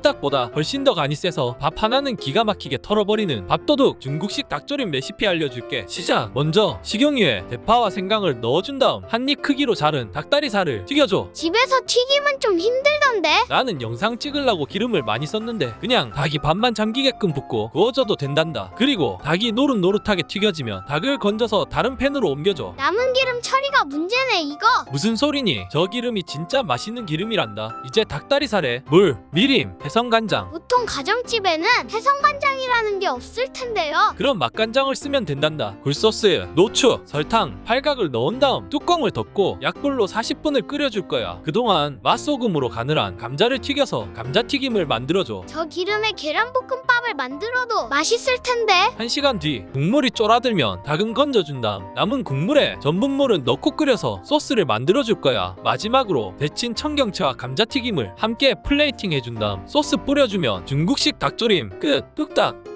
찜닭보다 훨씬 더 간이 세서 밥 하나는 기가 막히게 털어버리는 밥도둑 중국식 닭조림 레시피 알려줄게 시작 먼저 식용유에 대파와 생강을 넣어준 다음 한 입 크기로 자른 닭다리살을 튀겨줘 집에서 튀김은 좀 힘들던데. 나는 영상 찍으려고 기름을 많이 썼는데 그냥 닭이 밥만 잠기게끔 붓고 구워줘도 된단다 그리고 닭이 노릇노릇하게 튀겨지면 닭을 건져서 다른 팬으로 옮겨줘 남은 기름 처리가 문제네 이거. 무슨 소리니? 저 기름이 진짜 맛있는 기름이란다. 이제 닭다리살에 물, 미림, 해성간장. 보통 가정집에는 해성간장이라는 게 없을 텐데요. 그런 맛간장을 쓰면 된단다. 굴소스에 노추, 설탕, 팔각을 넣은 다음 뚜껑을 덮고 약불로 40분을 끓여줄 거야. 그동안 맛소금으로 간을 한 감자를 튀겨서 감자튀김을 만들어줘. 저 기름에 계란볶음밥을 만들어도 맛있을 텐데. 한시간 뒤 국물이 쫄아들면 닭은 건져준 다음 남은 국물에 전분물은 넣고 끓여서 소스를 만들어줄 거야. 마지막으로 데친 청경채와 감자튀김을 함께 플레이팅 해준 다음 소스 뿌려주면 중국식 닭조림 끝! 뚝딱!